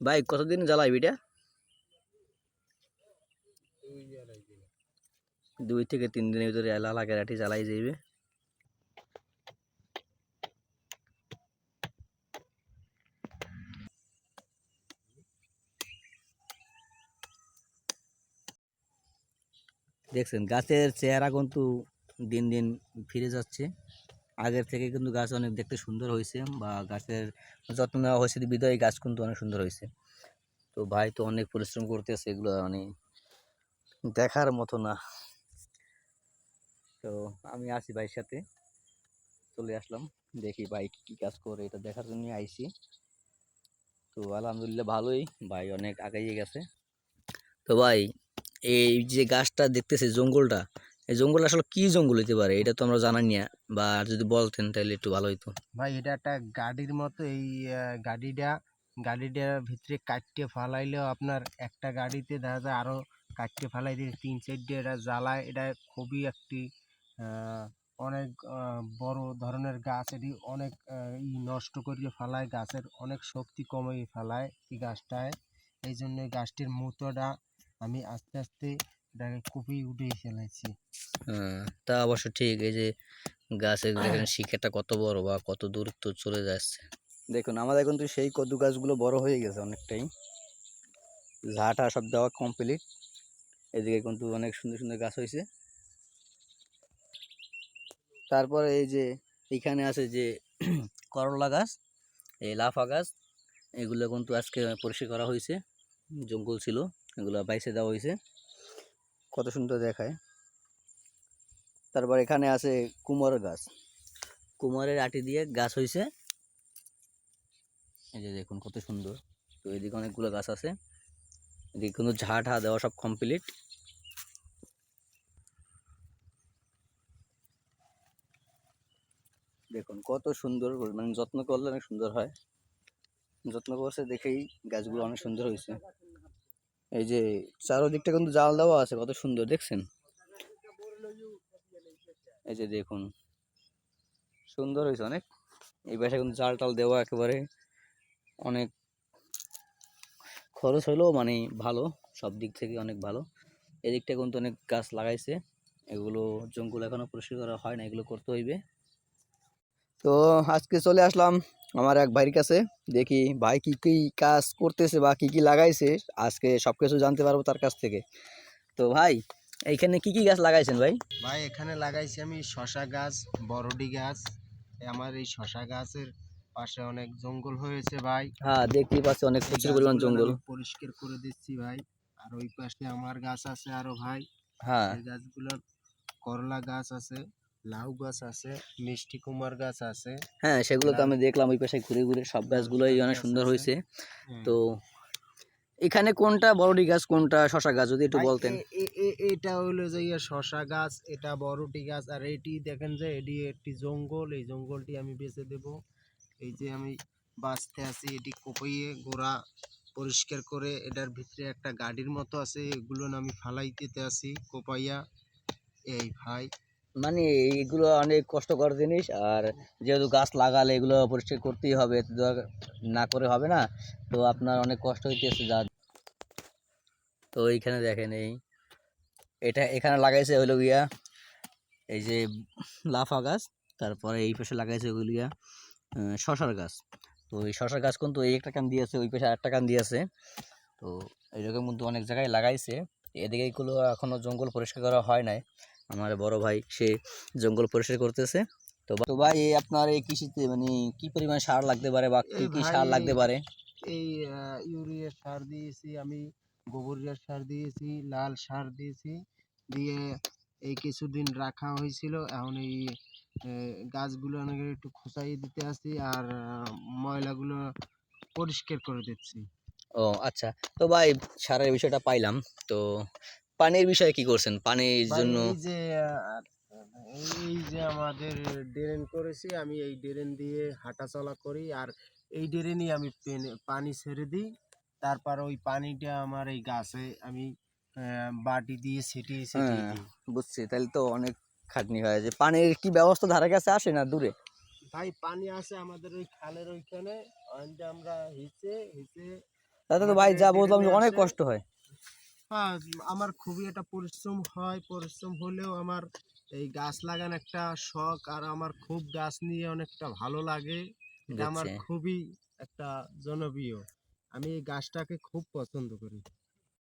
ভাই, কতদিন জ্বালাই বিটা দুই থেকে তিন দিনের ভিতরে এলা লাগে রাটি জ্বালাই যাইবে। দেখছেন, গাছের চেহারা কিন্তু দিন দিন ফিরে যাচ্ছে। আগের থেকে কিন্তু গাছ অনেক দেখতে সুন্দর হয়েছে বা গাছের যত্ন নেওয়া হয়েছে, বিদায় গাছ কিন্তু অনেক সুন্দর হয়েছে। তো ভাই তো অনেক পরিশ্রম করতেছে এগুলো মানে দেখার মতো না। তো আমি আছি ভাইয়ের সাথে, চলে আসলাম, দেখি ভাই কি কি কাজ করে, এটা দেখার জন্য আইছি। তো আলহামদুলিল্লাহ ভালোই, ভাই অনেক আগাইয়ে গেছে। তো ভাই এই যে গাছটা দেখতেছে জঙ্গলটা এই জঙ্গল আসলে কি জঙ্গল হইতে পারে? এটা তো আমরা জানাই না বা যদি বলতেন তাহলে একটু ভালো হইতো। ভাই, এটা একটা গাড়ির মতো এই গাড়িটা, গাড়িটার ভিতরে কাটতে ফালাইলেও আপনার একটা গাড়িতে দেখা যায় আরও কাটতে ফালাই দিয়ে তিন চারটে এটা জ্বালায়। এটা খুবই একটি অনেক বড় ধরনের গাছ। এটি অনেক ই নষ্ট করিয়ে ফেলায়। গাছের অনেক শক্তি কমিয়ে ফেলায় এই গাছটায়। এই জন্য গাছটির মুতোটা আমি আস্তে আস্তে এটাকে খুবই উঠিয়ে ফেলেছি। হ্যাঁ তা অবশ্য ঠিক এই যে গাছের দেখেন শিখাটা কত বড় বা কত দূরত্ব চলে যাচ্ছে। দেখুন আমাদের কিন্তু সেই কদু গাছগুলো বড় হয়ে গেছে অনেকটাই। ঝাঁটা সব দেওয়া কমপ্লিট এদিকে কিন্তু অনেক সুন্দর সুন্দর গাছ হয়েছে। তারপরে এই যে এখানে আছে যে করলা গাছ এই লাফা গাছ এগুলো কিন্তু আজকে পরিষ্কার করা হয়েছে। জঙ্গল ছিল এগুলো বাইসে দেওয়া হয়েছে। কত সুন্দর দেখায়। তারপর এখানে আছে কুমোর গাছ। কুমোরের আটি দিয়ে গাছ হয়েছে এই যে দেখুন কত সুন্দর। তো এদিকে অনেকগুলো গাছ আছে। এদিকে কিন্তু ঝাঁ ঠা দেওয়া সব কমপ্লিট দেখুন কত সুন্দর মানে যত্ন করলে অনেক সুন্দর হয়। যত্ন করছে দেখেই গাছগুলো অনেক সুন্দর হয়েছে। এই যে চারোদিকটা কিন্তু জাল দেওয়া আছে, কত সুন্দর, দেখছেন? এই যে দেখুন, সুন্দর হয়েছে অনেক। এই পাশে কিন্তু জাল টাল দেওয়া একেবারে অনেক খরচ হলেও মানে ভালো, সব দিক থেকে অনেক ভালো। এদিকটা কিন্তু অনেক গাছ লাগাইছে, এগুলো জঙ্গল এখনও পরিষ্কার করা হয় না, এগুলো করতে হইবে। তো আজকে চলে আসলাম আমার এক ভাইয়ের কাছে দেখি ভাই কি কি কাজ করতেছে বা কি কি লাগাইছে আজকে সব কিছু জানতে পারব তার কাছ থেকে। তো ভাই এইখানে কি কি গাছ লাগাইছেন ভাই? ভাই এখানে লাগাইছি আমি শশা গাছ বরডি গাছ আমার এই শশা গাছের পাশে অনেক জঙ্গল হয়েছে ভাই। হ্যাঁ দেখতেই পাচ্ছি অনেক প্রচুর পরিমাণ জঙ্গল। পরিষ্কার করে দিচ্ছি ভাই। আর ওই পাশে আমার গাছ আছে আরও ভাই। হ্যাঁ। গাছগুলো করলা গাছ আছে। লাউ গাছ আছে মিষ্টি কুমার গাছ আছে। হ্যাঁ সেগুলো তো আমি দেখলাম ওই পাশে ঘুরে ঘুরে সব গাছগুলোই অনেক সুন্দর হয়েছে। তো এখানে কোনটা বড়ডি গাছ কোনটা শশা গাছ যদি একটু বলতেন। এটা হইল যে শশা গাছ এটা বড়টি গাছ আর এটি দেখেন যে এটি একটি জঙ্গল এই জঙ্গলটি আমি বেঁচে দেব। এই যে আমি বাঁচতে আছি এটি কোপাইয়ে গোড়া পরিষ্কার করে এটার ভিতরে একটা গাড়ির মতো আছে এগুলো আমি ফালাই দিতে আছি কোপাইয়া। এই ভাই মানে এগুলো অনেক কষ্টকর জিনিস, আর যেহেতু গাছ লাগালে এগুলো পরিষ্কার করতেই হবে না করে হবে না। তো আপনার অনেক কষ্ট হইতেছে যা তো এইখানে দেখেন এই, এটা এখানে লাগাইছে হইল গিয়া এই যে লাফা গাছ, তারপরে এই পাশে লাগাইছে ওইগুলো গিয়া শশার গাছ। তো এই শশার গাছ কিন্তু এই একটা কান দিয়েছে, ওই পাশে আরেকটা কান দিয়েছে। তো এইরকম কিন্তু অনেক জায়গায় লাগাইছে। এদিকে এগুলো এখনও জঙ্গল পরিষ্কার করা হয় নাই। আমার বড় ভাই সে জঙ্গল পরিষ্কার করতেছে। তো তো ভাই আপনার এই কৃষিতে মানে কি পরিমাণ সার লাগতে পারে বা কি কি সার লাগতে পারে? এই ইউরিয়া সার দিয়েছি আমি গোবরিয়া সার দিয়েছি লাল সার দিয়েছি দিয়ে এই কিছুদিন রাখা হয়েছিল। এখন এই গাছগুলো অনেক একটু খোঁচাই দিতে আসি আর ময়লাগুলো পরিষ্কার করে দিচ্ছি। ও আচ্ছা। তো ভাই সারের বিষয়টা পাইলাম। তো পানির বিষয়ে কি করছেন? পানির জন্য এই যে এই যে আমাদের ড্রেন করেছি আমি এই ড্রেন দিয়ে হাঁটাচলা করি আর এই ড্রেনই আমি পানি ছেড়ে দিই। তারপর ওই পানিটা আমার এই গাছে আমি বাটি দিয়ে ছিটিয়ে ছিটিয়ে হ্যাঁ। দিই। বুঝছি। তাহলে তো অনেক খাটনি হয়। যে পানির কি ব্যবস্থা ধারে কাছে আসে না দূরে? ভাই পানি আসে আমাদের ওই খালের ওইখানে আমরা হিচে হিচে তাতে তো ভাই যা এখানে অনেক কষ্ট হ্যাঁ। আমার খুবই একটা পরিশ্রম হয়। পরিশ্রম হলেও আমার এই গাছ লাগানো একটা শখ আর আমার খুব গাছ নিয়ে অনেকটা ভালো লাগে। এটা আমার খুবই একটা জনপ্রিয়। আমি এই গাছটাকে খুব পছন্দ করি।